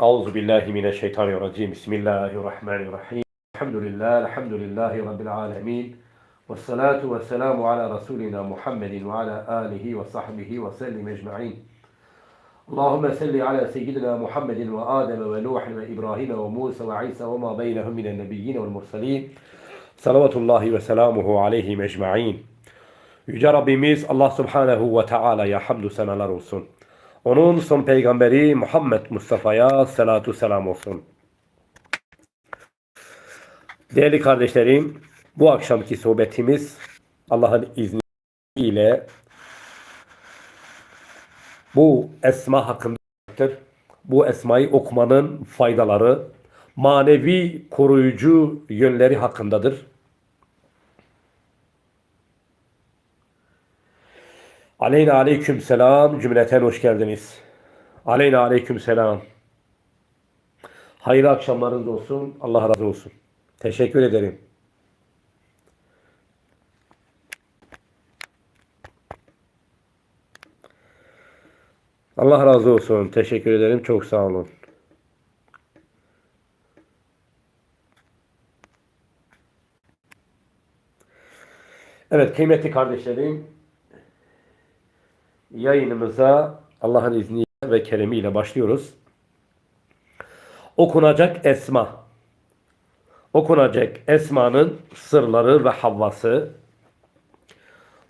أعوذ بالله من الشيطان الرجيم. بسم الله الرحمن الرحيم. الحمد لله الحمد لله رب العالمين. والصلاة والسلام على رسولنا محمد وعلى آله وصحبه وسلم أجمعين. اللهم صل على سيدنا محمد وآدم ونوح وإبراهيم وموسى وعيسى وما بينهم من النبيين والمرسلين. salavat الله وسلامه عليهم أجمعين. يجرب Yüce الله سبحانه وتعالى يا حمد سنة لرسول. Onun son peygamberi Muhammed Mustafa'ya salatu selam olsun. Değerli kardeşlerim, bu akşamki sohbetimiz Allah'ın izniyle bu esma hakkındadır. Bu esmayı okumanın faydaları, manevi koruyucu yönleri hakkındadır. Aleyna aleyküm selam cümleten hoş geldiniz. Aleyna aleyküm selam. Hayırlı akşamlarınız olsun. Allah razı olsun. Teşekkür ederim. Allah razı olsun. Teşekkür ederim. Çok sağ olun. Evet kıymetli kardeşlerim yayınımıza Allah'ın izniyle ve keremiyle başlıyoruz. Okunacak esma. Okunacak esmanın sırları ve havvası.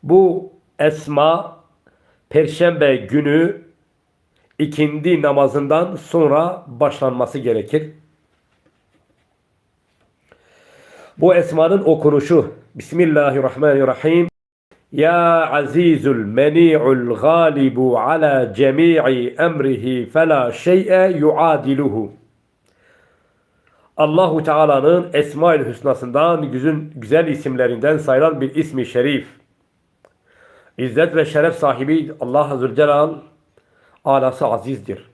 Bu esma Perşembe günü ikindi namazından sonra başlanması gerekir. Bu esmanın okunuşu Bismillahirrahmanirrahim ya azizul meni'ul galibu ala cemi'i emrihi fela şey'e yuadiluhu. Allahu Teala'nın Esma-ül Hüsna'sından güzel, güzel isimlerinden sayılan bir ismi şerif. İzzet ve şeref sahibi Allah Azze Celal alası azizdir.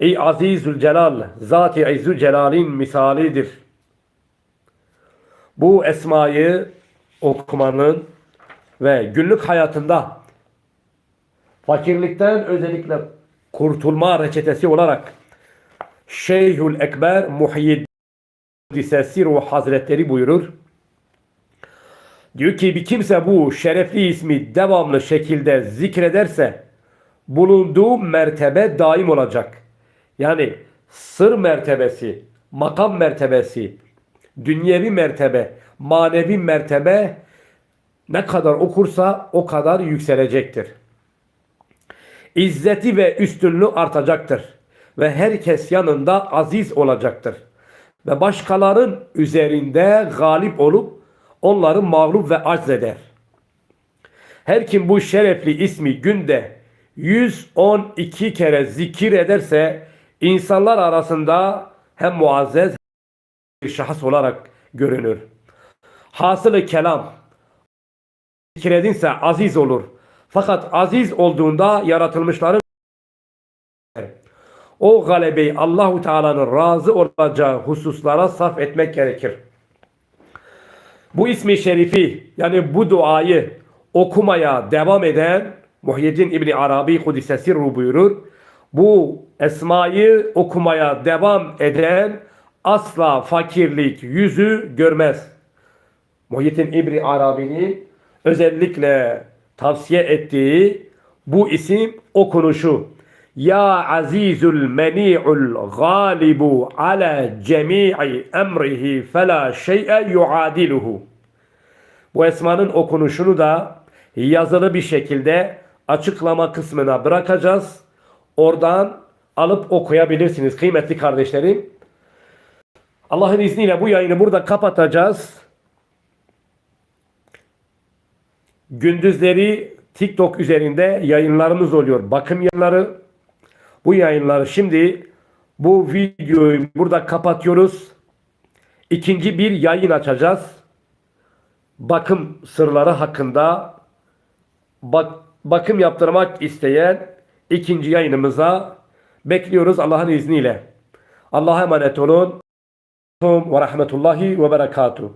Ey Azizül Celal, Zat-ı İzzü Celal'in misalidir. Bu esmayı okumanın ve günlük hayatında fakirlikten özellikle kurtulma reçetesi olarak Şeyhül Ekber Muhyiddin Sessiru Hazretleri buyurur. Diyor ki bir kimse bu şerefli ismi devamlı şekilde zikrederse bulunduğu mertebe daim olacak. Yani sır mertebesi, makam mertebesi, dünyevi mertebe, manevi mertebe ne kadar okursa o kadar yükselecektir. İzzeti ve üstünlüğü artacaktır. Ve herkes yanında aziz olacaktır. Ve başkaların üzerinde galip olup onları mağlup ve acz eder. Her kim bu şerefli ismi günde 112 kere zikir ederse insanlar arasında hem muazzez bir şahıs olarak görünür. Hasılı kelam zikredinse aziz olur. Fakat aziz olduğunda yaratılmışların o galebeyi Allahu Teala'nın razı olacağı hususlara sarf etmek gerekir. Bu ismi şerifi yani bu duayı okumaya devam eden Muhyiddin İbni Arabi Kudüs'e buyurur. Bu esmayı okumaya devam eden asla fakirlik yüzü görmez. Muhyiddin İbni Arabi'nin özellikle tavsiye ettiği bu isim okunuşu. Ya azizul meni'ul galibu ala cemi'i emrihi fela şey'e yuadiluhu. Bu esmanın okunuşunu da yazılı bir şekilde açıklama kısmına bırakacağız. Oradan alıp okuyabilirsiniz kıymetli kardeşlerim. Allah'ın izniyle bu yayını burada kapatacağız. Gündüzleri TikTok üzerinde yayınlarımız oluyor. Bakım yayınları. Bu yayınları şimdi bu videoyu burada kapatıyoruz. İkinci bir yayın açacağız. Bakım sırları hakkında bak, bakım yaptırmak isteyen ikinci yayınımıza bekliyoruz Allah'ın izniyle. Allah'a emanet olun. Ve rahmetullahi ve berekatuhu.